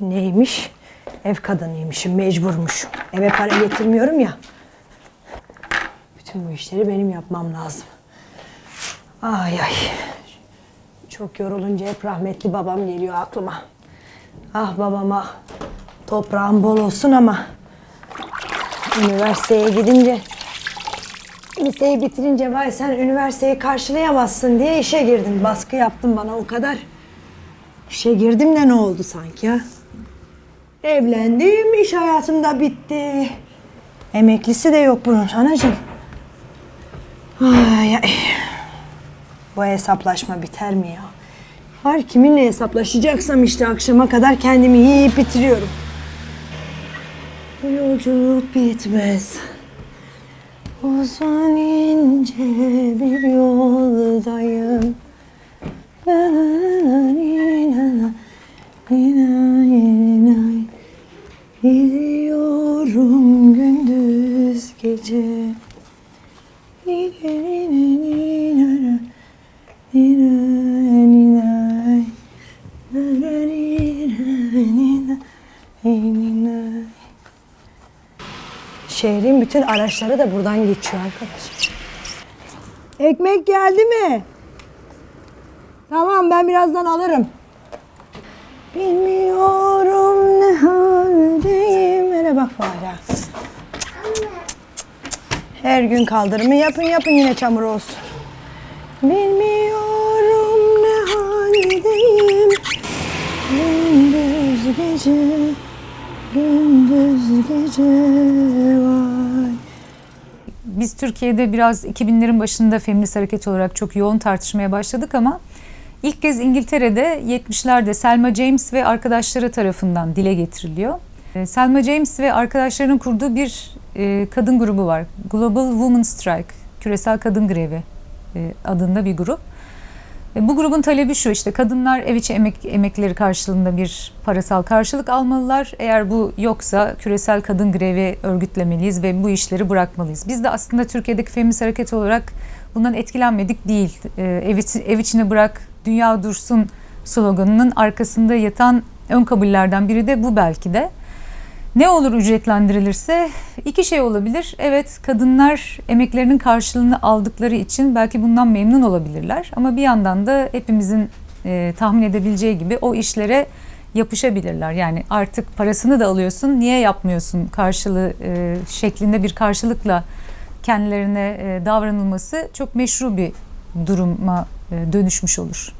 Neymiş? Ev kadınıymışım, mecburmuşum. Eve para getirmiyorum ya. Bütün bu işleri benim yapmam lazım. Ay ay. Çok yorulunca hep rahmetli babam geliyor aklıma. Ah babama toprağım bol olsun ama üniversiteye gidince liseyi bitirince vay sen üniversiteyi karşılayamazsın diye işe girdim. Baskı yaptın bana o kadar. İşe girdim de ne oldu sanki ha? Evlendim, iş hayatım da bitti. Emeklisi de yok bunun anacığım. Ay ay. Bu hesaplaşma biter mi ya? Var kiminle hesaplaşacaksam işte akşama kadar kendimi yiyip bitiriyorum. Bu yolculuk bitmez. Uzun ince bir yoldayım. La la la ni la la, ni la ni la. Gidiyorum gündüz gece. Şehrin bütün araçları da buradan geçiyor arkadaş. Ekmek geldi mi? Tamam ben birazdan alırım. Bilmiyorum ne haldeyim. Hele bak. Her gün kaldırımı yapın yapın yine çamur olsun. Bilmiyorum ne haldeyim. Gündüz gece, gündüz gece vay. Biz Türkiye'de biraz 2000'lerin başında feminist hareket olarak çok yoğun tartışmaya başladık ama ilk kez İngiltere'de 70'lerde Selma James ve arkadaşları tarafından dile getiriliyor. Ee, Selma James ve arkadaşlarının kurduğu bir e, kadın grubu var. Global Women Strike, Küresel Kadın Grevi e, adında bir grup. E, Bu grubun talebi şu işte kadınlar ev içi emek, emekleri karşılığında bir parasal karşılık almalılar. Eğer bu yoksa küresel kadın grevi örgütlemeliyiz ve bu işleri bırakmalıyız. Biz de aslında Türkiye'deki feminist hareket olarak bundan etkilenmedik değil. E, Ev, içi- ev içine bırak, dünya dursun sloganının arkasında yatan ön kabullerden biri de bu belki de. Ne olur ücretlendirilirse iki şey olabilir. Evet kadınlar emeklerinin karşılığını aldıkları için belki bundan memnun olabilirler. Ama bir yandan da hepimizin e, tahmin edebileceği gibi o işlere yapışabilirler. Yani artık parasını da alıyorsun niye yapmıyorsun karşılığı e, şeklinde bir karşılıkla kendilerine e, davranılması çok meşru bir duruma dönüşmüş olur.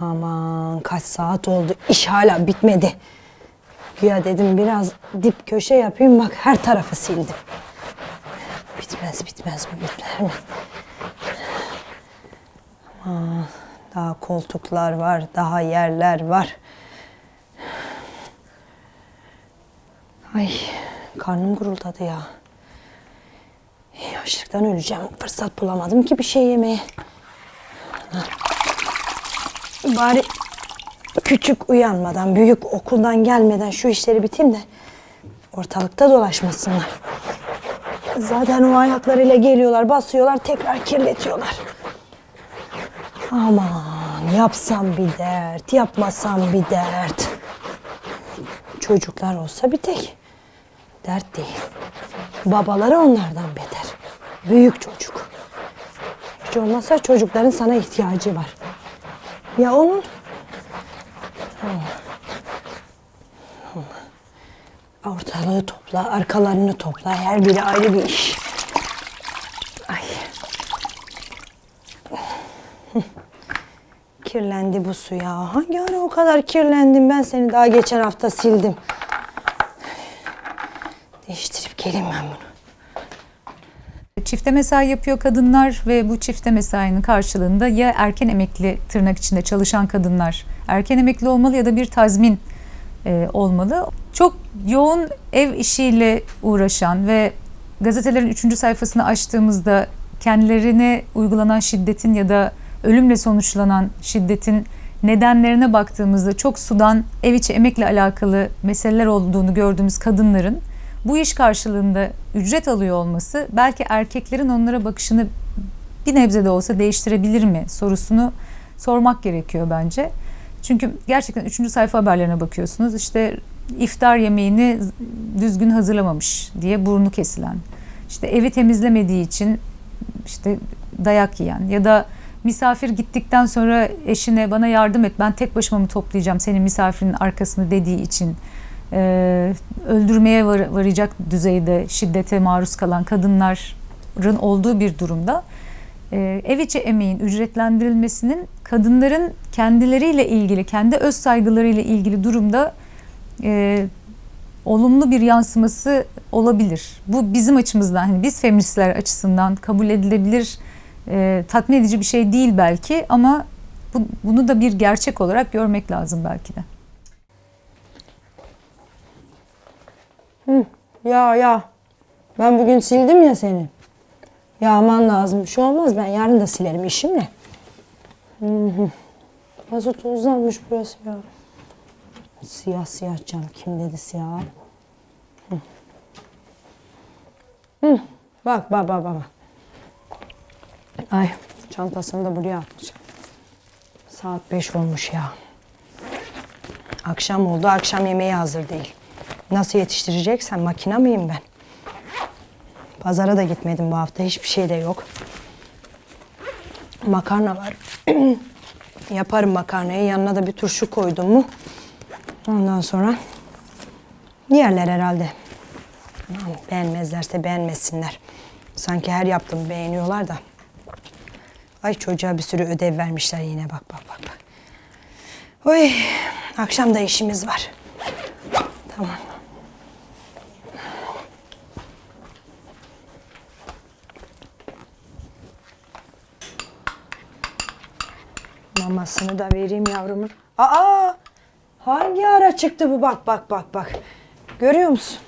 Aman kaç saat oldu iş hala bitmedi. Güya dedim biraz dip köşe yapayım bak her tarafı sildim. Bitmez bitmez bu biter mi? Aman daha koltuklar var daha yerler var. Ay karnım guruldadı ya. Açlıktan öleceğim. Fırsat bulamadım ki bir şey yemeye. Bari küçük uyanmadan, büyük okuldan gelmeden şu işleri biteyim de ortalıkta dolaşmasınlar. Zaten o ayaklarıyla geliyorlar, basıyorlar, tekrar kirletiyorlar. Aman yapsam bir dert, yapmasam bir dert. Çocuklar olsa bir tek dert değil. Babaları onlardan beter. Büyük çocuk. Hiç olmazsa çocukların sana ihtiyacı var. Ya onun? Topla, arkalarını topla. Her biri ayrı bir iş. Ay. Kirlendi bu su ya. Hangi ara o kadar kirlendim ben seni daha geçen hafta sildim. Değiştirip geleyim ben bunu. Çifte mesai yapıyor kadınlar ve bu çifte mesainin karşılığında ya erken emekli tırnak içinde çalışan kadınlar erken emekli olmalı ya da bir tazmin e, olmalı. Çok yoğun ev işiyle uğraşan ve gazetelerin üçüncü sayfasını açtığımızda kendilerine uygulanan şiddetin ya da ölümle sonuçlanan şiddetin nedenlerine baktığımızda çok sudan ev içi emekle alakalı meseleler olduğunu gördüğümüz kadınların bu iş karşılığında ücret alıyor olması belki erkeklerin onlara bakışını bir nebze de olsa değiştirebilir mi sorusunu sormak gerekiyor bence. Çünkü gerçekten üçüncü sayfa haberlerine bakıyorsunuz. İşte iftar yemeğini düzgün hazırlamamış diye burnu kesilen. İşte evi temizlemediği için işte dayak yiyen ya da misafir gittikten sonra eşine bana yardım et ben tek başıma mı toplayacağım senin misafirin arkasını dediği için e, öldürmeye var, varacak düzeyde şiddete maruz kalan kadınların olduğu bir durumda e, ev içi emeğin ücretlendirilmesinin kadınların kendileriyle ilgili, kendi öz saygılarıyla ilgili durumda e, olumlu bir yansıması olabilir. Bu bizim açımızdan, hani biz feministler açısından kabul edilebilir, e, tatmin edici bir şey değil belki ama bu, bunu da bir gerçek olarak görmek lazım belki de. Ya ya. Ben bugün sildim ya seni. Yağman lazım. Bir şey olmaz. Ben yarın da silerim. İşim ne? Hı hı. Nasıl tozlanmış burası ya. Siyah siyah canım. Kim dedi siyah? Hı. Hı. Bak bak bak bak. Ay çantasını da buraya atmış. Saat 5 olmuş ya. Akşam oldu. Akşam yemeği hazır değil. Nasıl yetiştireceksen makina mıyım ben? Pazara da gitmedim bu hafta. Hiçbir şey de yok. Makarna var. Yaparım makarnayı. Yanına da bir turşu koydum mu? Ondan sonra yerler herhalde. Beğenmezlerse beğenmesinler. Sanki her yaptığımı beğeniyorlar da. Ay çocuğa bir sürü ödev vermişler yine bak bak bak. bak. Oy akşam da işimiz var. Tamam. Mamasını da vereyim yavrumun. Aa! Hangi ara çıktı bu? Bak bak bak bak. Görüyor musun?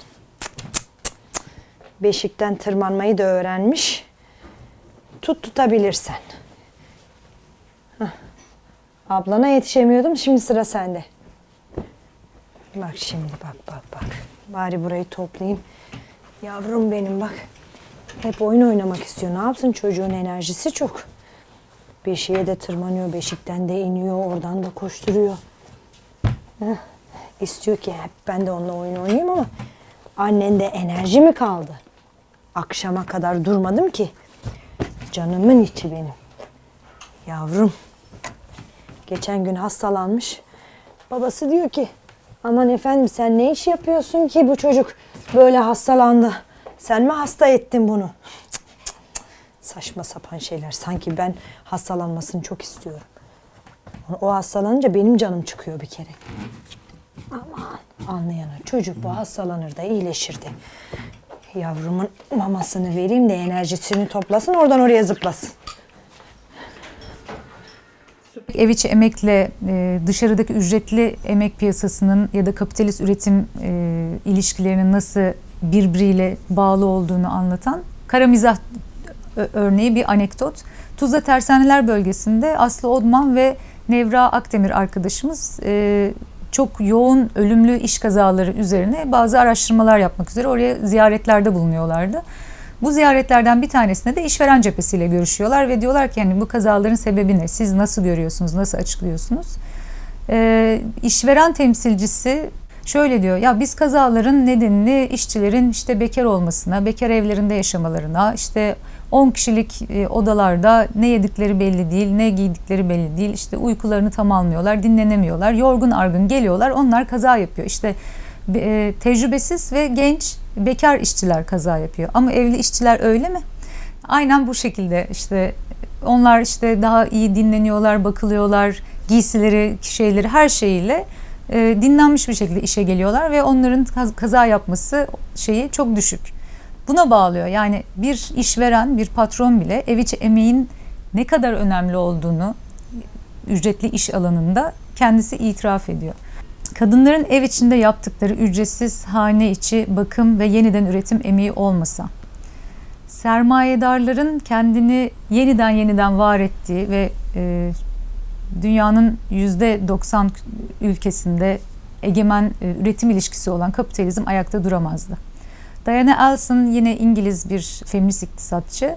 Beşikten tırmanmayı da öğrenmiş. Tut tutabilirsen. Hah. Ablana yetişemiyordum. Şimdi sıra sende. Bak şimdi bak bak bak. Bari burayı toplayayım. Yavrum benim bak. Hep oyun oynamak istiyor. Ne yapsın çocuğun enerjisi çok. Beşiğe de tırmanıyor, beşikten de iniyor, oradan da koşturuyor. İstiyor ki hep ben de onunla oyun oynayayım ama annende enerji mi kaldı? Akşama kadar durmadım ki. Canımın içi benim. Yavrum. Geçen gün hastalanmış. Babası diyor ki aman efendim sen ne iş yapıyorsun ki bu çocuk böyle hastalandı. Sen mi hasta ettin bunu? Cık, cık, cık. Saçma sapan şeyler. Sanki ben hastalanmasını çok istiyorum. O hastalanınca benim canım çıkıyor bir kere. Aman anlayana çocuk bu hastalanır da iyileşirdi. Yavrumun mamasını vereyim de enerjisini toplasın oradan oraya zıplasın. Ev içi emekle e, dışarıdaki ücretli emek piyasasının ya da kapitalist üretim e, ilişkilerinin nasıl birbiriyle bağlı olduğunu anlatan kara mizah ö- örneği bir anekdot. Tuzla Tersaneler bölgesinde Aslı Odman ve Nevra Akdemir arkadaşımız e, çok yoğun ölümlü iş kazaları üzerine bazı araştırmalar yapmak üzere oraya ziyaretlerde bulunuyorlardı. Bu ziyaretlerden bir tanesinde de işveren cephesiyle görüşüyorlar ve diyorlar ki yani bu kazaların sebebi ne? Siz nasıl görüyorsunuz? Nasıl açıklıyorsunuz? Ee, işveren temsilcisi şöyle diyor. Ya biz kazaların nedenini işçilerin işte bekar olmasına, bekar evlerinde yaşamalarına, işte 10 kişilik e, odalarda ne yedikleri belli değil, ne giydikleri belli değil. İşte uykularını tam almıyorlar, dinlenemiyorlar. Yorgun argın geliyorlar. Onlar kaza yapıyor. İşte e, tecrübesiz ve genç bekar işçiler kaza yapıyor. Ama evli işçiler öyle mi? Aynen bu şekilde işte onlar işte daha iyi dinleniyorlar, bakılıyorlar, giysileri, şeyleri her şeyiyle e, dinlenmiş bir şekilde işe geliyorlar ve onların kaz- kaza yapması şeyi çok düşük. Buna bağlıyor. Yani bir işveren, bir patron bile ev içi emeğin ne kadar önemli olduğunu ücretli iş alanında kendisi itiraf ediyor. Kadınların ev içinde yaptıkları ücretsiz hane içi bakım ve yeniden üretim emeği olmasa, sermayedarların kendini yeniden yeniden var ettiği ve e, dünyanın %90 ülkesinde egemen e, üretim ilişkisi olan kapitalizm ayakta duramazdı. Diana Alson yine İngiliz bir feminist iktisatçı.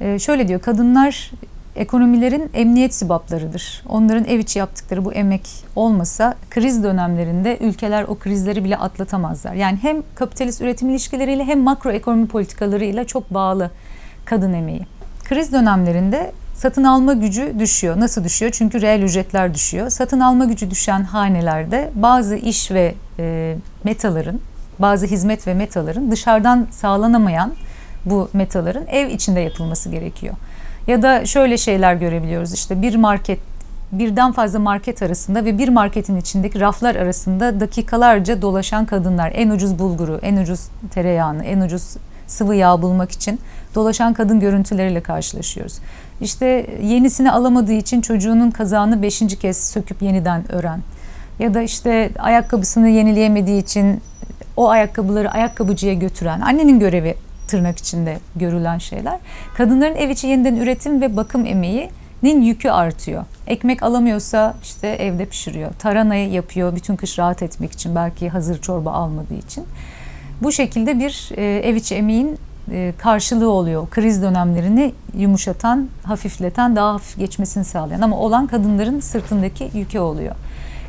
e, şöyle diyor, kadınlar ekonomilerin emniyet sibaplarıdır. Onların ev içi yaptıkları bu emek olmasa kriz dönemlerinde ülkeler o krizleri bile atlatamazlar. Yani hem kapitalist üretim ilişkileriyle hem makro ekonomi politikalarıyla çok bağlı kadın emeği. Kriz dönemlerinde satın alma gücü düşüyor. Nasıl düşüyor? Çünkü reel ücretler düşüyor. Satın alma gücü düşen hanelerde bazı iş ve e, metaların, bazı hizmet ve metaların dışarıdan sağlanamayan bu metaların ev içinde yapılması gerekiyor. Ya da şöyle şeyler görebiliyoruz işte bir market birden fazla market arasında ve bir marketin içindeki raflar arasında dakikalarca dolaşan kadınlar en ucuz bulguru, en ucuz tereyağını, en ucuz sıvı yağ bulmak için dolaşan kadın görüntüleriyle karşılaşıyoruz. İşte yenisini alamadığı için çocuğunun kazağını beşinci kez söküp yeniden ören ya da işte ayakkabısını yenileyemediği için o ayakkabıları ayakkabıcıya götüren annenin görevi tırnak içinde görülen şeyler. Kadınların ev içi yeniden üretim ve bakım emeğinin yükü artıyor. Ekmek alamıyorsa işte evde pişiriyor. Taranayı yapıyor bütün kış rahat etmek için belki hazır çorba almadığı için. Bu şekilde bir e, ev içi emeğin e, karşılığı oluyor. Kriz dönemlerini yumuşatan, hafifleten, daha hafif geçmesini sağlayan ama olan kadınların sırtındaki yükü oluyor.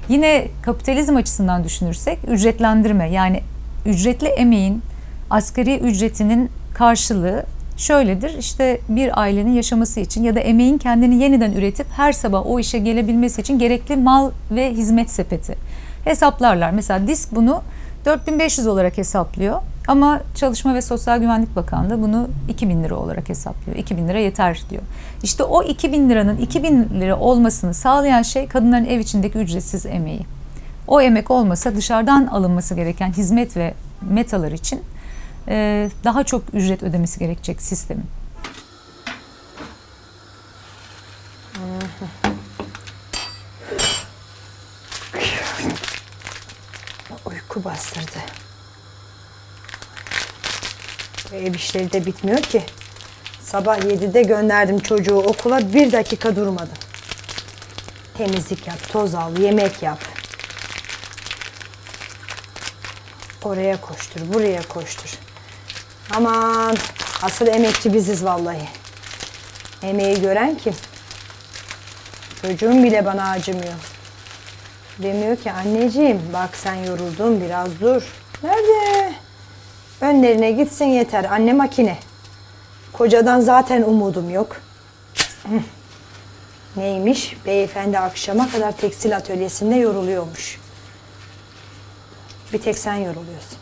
Yine kapitalizm açısından düşünürsek ücretlendirme yani ücretli emeğin asgari ücretinin karşılığı şöyledir. İşte bir ailenin yaşaması için ya da emeğin kendini yeniden üretip her sabah o işe gelebilmesi için gerekli mal ve hizmet sepeti. Hesaplarlar. Mesela disk bunu 4500 olarak hesaplıyor. Ama Çalışma ve Sosyal Güvenlik Bakanlığı bunu 2000 lira olarak hesaplıyor. 2000 lira yeter diyor. İşte o 2000 liranın 2000 lira olmasını sağlayan şey kadınların ev içindeki ücretsiz emeği. O emek olmasa dışarıdan alınması gereken hizmet ve metalar için e, daha çok ücret ödemesi gerekecek sistemin. Uyku bastırdı. Ev işleri de bitmiyor ki. Sabah 7'de gönderdim çocuğu okula bir dakika durmadım. Temizlik yap, toz al, yemek yap. Oraya koştur, buraya koştur. Aman asıl emekçi biziz vallahi. Emeği gören kim? Çocuğum bile bana acımıyor. Demiyor ki anneciğim bak sen yoruldun biraz dur. Nerede? Önlerine gitsin yeter anne makine. Kocadan zaten umudum yok. Neymiş? Beyefendi akşama kadar tekstil atölyesinde yoruluyormuş. Bir tek sen yoruluyorsun.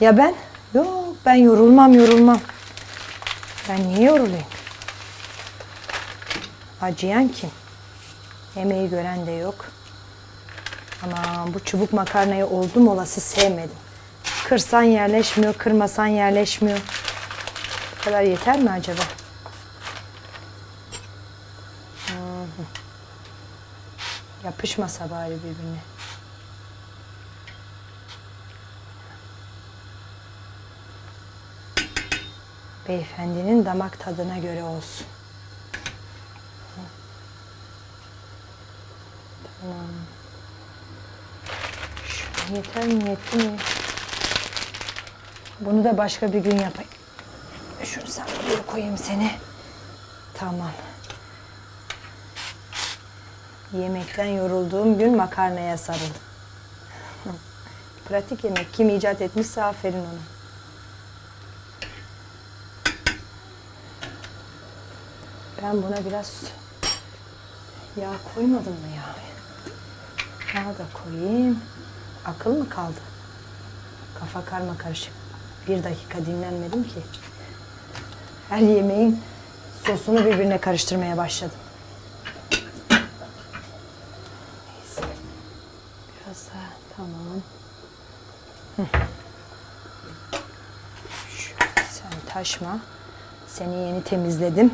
Ya ben? Yok ben yorulmam yorulmam. Ben niye yorulayım? Acıyan kim? Emeği gören de yok. Ama bu çubuk makarnayı oldum olası sevmedim. Kırsan yerleşmiyor, kırmasan yerleşmiyor. Bu kadar yeter mi acaba? Yapışmasa bari birbirine. Beyefendinin damak tadına göre olsun. Tamam. Şu yeter mi yetti mi? Bunu da başka bir gün yapayım. Şunu sen buraya koyayım seni. Tamam. Yemekten yorulduğum gün makarnaya sarıl. Pratik yemek. Kim icat etmişse aferin ona. Ben buna biraz yağ koymadım mı ya? Yağ da koyayım. Akıl mı kaldı? Kafa karma karışık. Bir dakika dinlenmedim ki. Her yemeğin sosunu birbirine karıştırmaya başladım. Neyse. Biraz daha tamam. Hı. Şu, sen taşma. Seni yeni temizledim.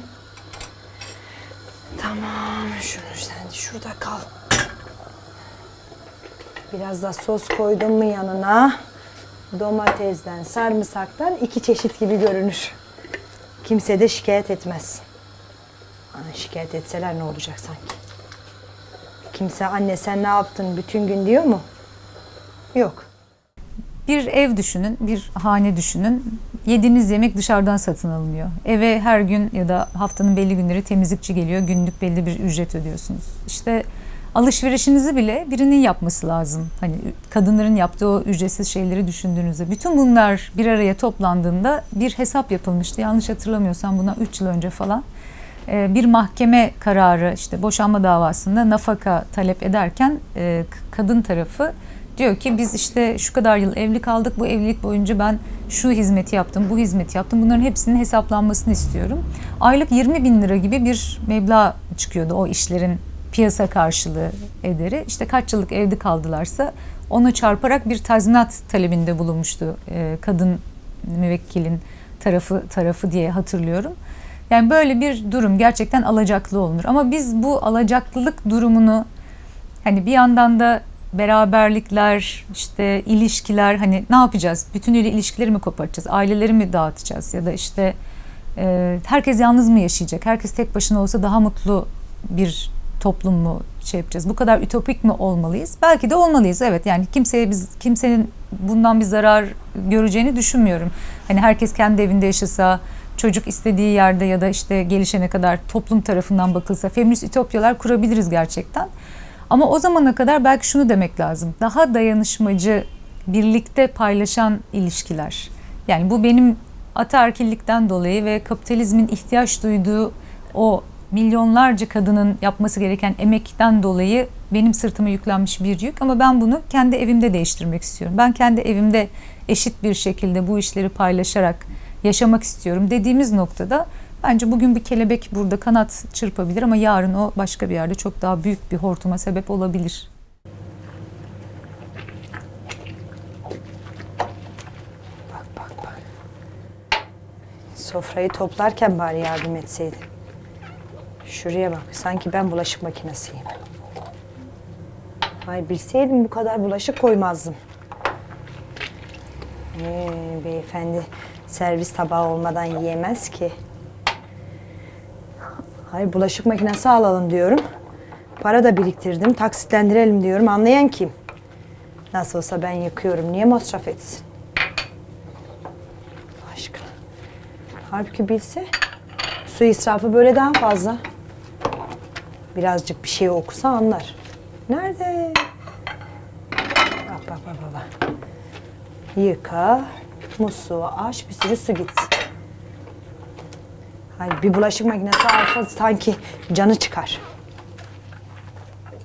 Şunu sen şurada kal. Biraz da sos koydum mu yanına? Domatesden, sarımsaktan iki çeşit gibi görünür. Kimse de şikayet etmez. Aa, şikayet etseler ne olacak sanki? Kimse anne sen ne yaptın bütün gün diyor mu? Yok. Bir ev düşünün, bir hane düşünün. Yediğiniz yemek dışarıdan satın alınıyor. Eve her gün ya da haftanın belli günleri temizlikçi geliyor. Günlük belli bir ücret ödüyorsunuz. İşte alışverişinizi bile birinin yapması lazım. Hani kadınların yaptığı o ücretsiz şeyleri düşündüğünüzde. Bütün bunlar bir araya toplandığında bir hesap yapılmıştı. Yanlış hatırlamıyorsam buna 3 yıl önce falan. Ee, Bir mahkeme kararı işte boşanma davasında nafaka talep ederken e, kadın tarafı diyor ki biz işte şu kadar yıl evli kaldık. Bu evlilik boyunca ben şu hizmeti yaptım, bu hizmeti yaptım. Bunların hepsinin hesaplanmasını istiyorum. Aylık 20 bin lira gibi bir meblağ çıkıyordu o işlerin piyasa karşılığı ederi. İşte kaç yıllık evli kaldılarsa onu çarparak bir tazminat talebinde bulunmuştu e, kadın müvekkilin tarafı tarafı diye hatırlıyorum. Yani böyle bir durum gerçekten alacaklı olunur. Ama biz bu alacaklılık durumunu hani bir yandan da beraberlikler, işte ilişkiler hani ne yapacağız? Bütünüyle ilişkileri mi kopartacağız? Aileleri mi dağıtacağız? Ya da işte e, herkes yalnız mı yaşayacak? Herkes tek başına olsa daha mutlu bir toplum mu şey yapacağız? Bu kadar ütopik mi olmalıyız? Belki de olmalıyız. Evet yani kimseye biz kimsenin bundan bir zarar göreceğini düşünmüyorum. Hani herkes kendi evinde yaşasa, çocuk istediği yerde ya da işte gelişene kadar toplum tarafından bakılsa feminist ütopyalar kurabiliriz gerçekten. Ama o zamana kadar belki şunu demek lazım. Daha dayanışmacı, birlikte paylaşan ilişkiler. Yani bu benim ataerkillikten dolayı ve kapitalizmin ihtiyaç duyduğu o milyonlarca kadının yapması gereken emekten dolayı benim sırtıma yüklenmiş bir yük ama ben bunu kendi evimde değiştirmek istiyorum. Ben kendi evimde eşit bir şekilde bu işleri paylaşarak yaşamak istiyorum dediğimiz noktada bence bugün bir kelebek burada kanat çırpabilir ama yarın o başka bir yerde çok daha büyük bir hortuma sebep olabilir. Bak bak bak. Sofrayı toplarken bari yardım etseydin. Şuraya bak. Sanki ben bulaşık makinesiyim. Hayır bilseydim bu kadar bulaşık koymazdım. Ee, beyefendi servis tabağı olmadan yiyemez ki. Hayır bulaşık makinesi alalım diyorum. Para da biriktirdim. Taksitlendirelim diyorum. Anlayan kim? Nasıl olsa ben yıkıyorum. Niye masraf etsin? Aşkına. Halbuki bilse su israfı böyle daha fazla. Birazcık bir şey okusa anlar. Nerede? Bak bak bak. bak. Yıka, musluğu aç, bir sürü su gitsin. Hayır bir bulaşık makinesi alsa sanki canı çıkar.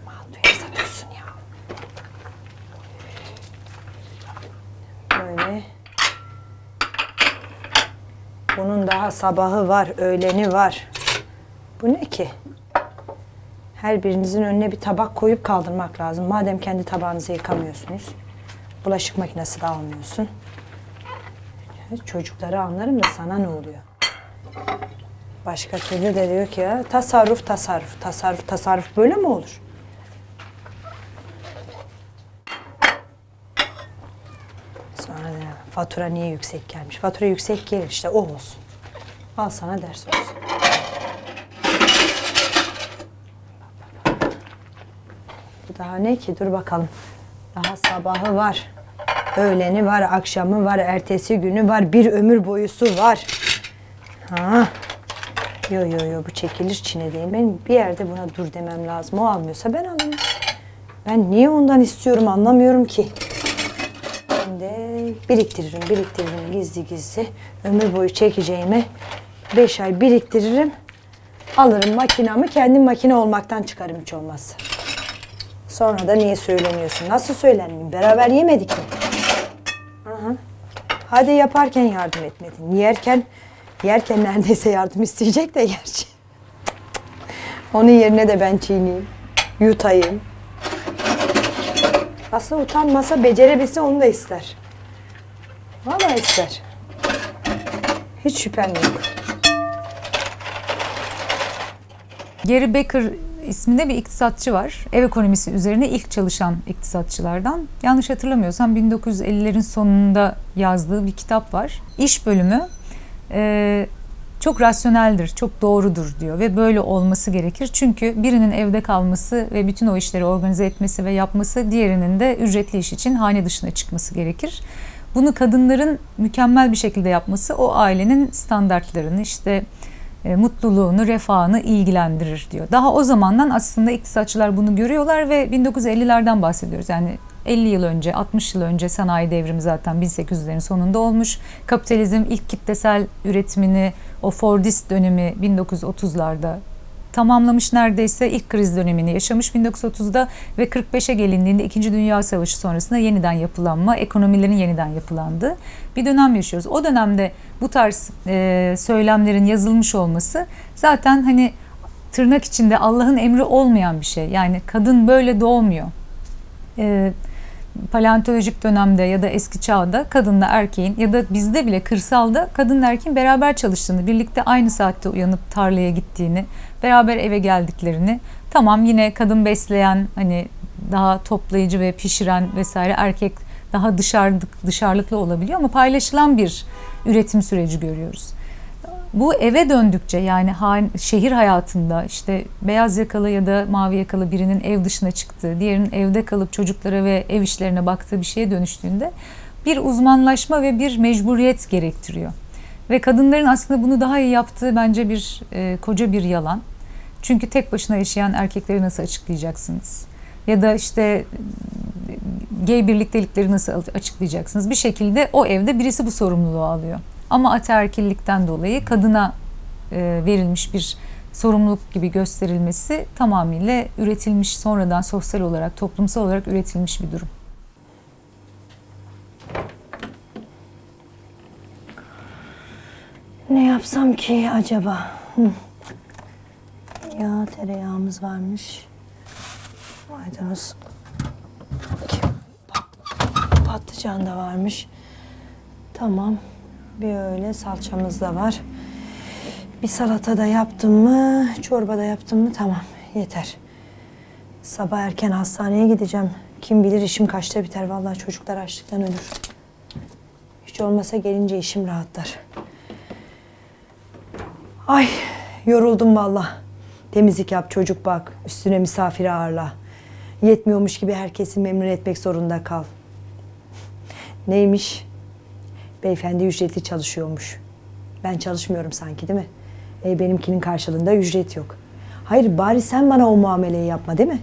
Mal satıyorsun ya. Böyle. Bunun daha sabahı var, öğleni var. Bu ne ki? Her birinizin önüne bir tabak koyup kaldırmak lazım. Madem kendi tabağınızı yıkamıyorsunuz. Bulaşık makinesi de almıyorsun. Çocukları anlarım da sana ne oluyor? Başka türlü de diyor ki ya tasarruf tasarruf tasarruf tasarruf böyle mi olur? Sonra da fatura niye yüksek gelmiş? Fatura yüksek gelir işte o olsun. Al sana ders olsun. Bu daha ne ki? Dur bakalım. Daha sabahı var. Öğleni var, akşamı var, ertesi günü var, bir ömür boyusu var. Ha. Yo yo yo bu çekilir Çin'e değil. Benim bir yerde buna dur demem lazım. O almıyorsa ben alayım. Ben niye ondan istiyorum anlamıyorum ki. Ben de biriktiririm, biriktiririm gizli gizli. Ömür boyu çekeceğime beş ay biriktiririm. Alırım makinamı, kendim makine olmaktan çıkarım hiç olmazsa. Sonra da niye söylemiyorsun? Nasıl söylenmeyeyim? Beraber yemedik mi? Aha. Hadi yaparken yardım etmedin. Yerken yerken neredeyse yardım isteyecek de gerçi. Onun yerine de ben çiğneyim. Yutayım. Aslında utanmasa becerebilse onu da ister. Vallahi ister. Hiç şüphem yok. Gary Becker isminde bir iktisatçı var. Ev ekonomisi üzerine ilk çalışan iktisatçılardan. Yanlış hatırlamıyorsam 1950'lerin sonunda yazdığı bir kitap var. İş bölümü. Ee, çok rasyoneldir, çok doğrudur diyor ve böyle olması gerekir. Çünkü birinin evde kalması ve bütün o işleri organize etmesi ve yapması diğerinin de ücretli iş için hane dışına çıkması gerekir. Bunu kadınların mükemmel bir şekilde yapması o ailenin standartlarını işte e, mutluluğunu, refahını ilgilendirir diyor. Daha o zamandan aslında iktisatçılar bunu görüyorlar ve 1950'lerden bahsediyoruz. Yani 50 yıl önce, 60 yıl önce sanayi devrimi zaten 1800'lerin sonunda olmuş. Kapitalizm ilk kitlesel üretimini o Fordist dönemi 1930'larda tamamlamış neredeyse ilk kriz dönemini yaşamış 1930'da ve 45'e gelindiğinde 2. Dünya Savaşı sonrasında yeniden yapılanma, ekonomilerin yeniden yapılandığı bir dönem yaşıyoruz. O dönemde bu tarz e, söylemlerin yazılmış olması zaten hani tırnak içinde Allah'ın emri olmayan bir şey. Yani kadın böyle doğmuyor. E, paleontolojik dönemde ya da eski çağda kadınla erkeğin ya da bizde bile kırsalda kadınla erkeğin beraber çalıştığını, birlikte aynı saatte uyanıp tarlaya gittiğini, beraber eve geldiklerini, tamam yine kadın besleyen, hani daha toplayıcı ve pişiren vesaire erkek daha dışarılık, dışarılıklı olabiliyor ama paylaşılan bir üretim süreci görüyoruz. Bu eve döndükçe yani şehir hayatında işte beyaz yakalı ya da mavi yakalı birinin ev dışına çıktığı, diğerinin evde kalıp çocuklara ve ev işlerine baktığı bir şeye dönüştüğünde bir uzmanlaşma ve bir mecburiyet gerektiriyor. Ve kadınların aslında bunu daha iyi yaptığı bence bir e, koca bir yalan. Çünkü tek başına yaşayan erkekleri nasıl açıklayacaksınız? Ya da işte gay birliktelikleri nasıl açıklayacaksınız? Bir şekilde o evde birisi bu sorumluluğu alıyor. Ama ataerkillikten dolayı kadına e, verilmiş bir sorumluluk gibi gösterilmesi tamamıyla üretilmiş, sonradan sosyal olarak, toplumsal olarak üretilmiş bir durum. Ne yapsam ki acaba? Ya tereyağımız varmış. Maydanoz. Pat- Patlıcan da varmış. Tamam. Bir öyle salçamız da var. Bir salata da yaptım mı, çorba da yaptım mı tamam yeter. Sabah erken hastaneye gideceğim. Kim bilir işim kaçta biter. Vallahi çocuklar açlıktan ölür. Hiç olmasa gelince işim rahatlar. Ay yoruldum valla. Temizlik yap, çocuk bak, üstüne misafir ağırla. Yetmiyormuş gibi herkesi memnun etmek zorunda kal. Neymiş? Beyefendi ücretli çalışıyormuş. Ben çalışmıyorum sanki değil mi? E, benimkinin karşılığında ücret yok. Hayır bari sen bana o muameleyi yapma değil mi?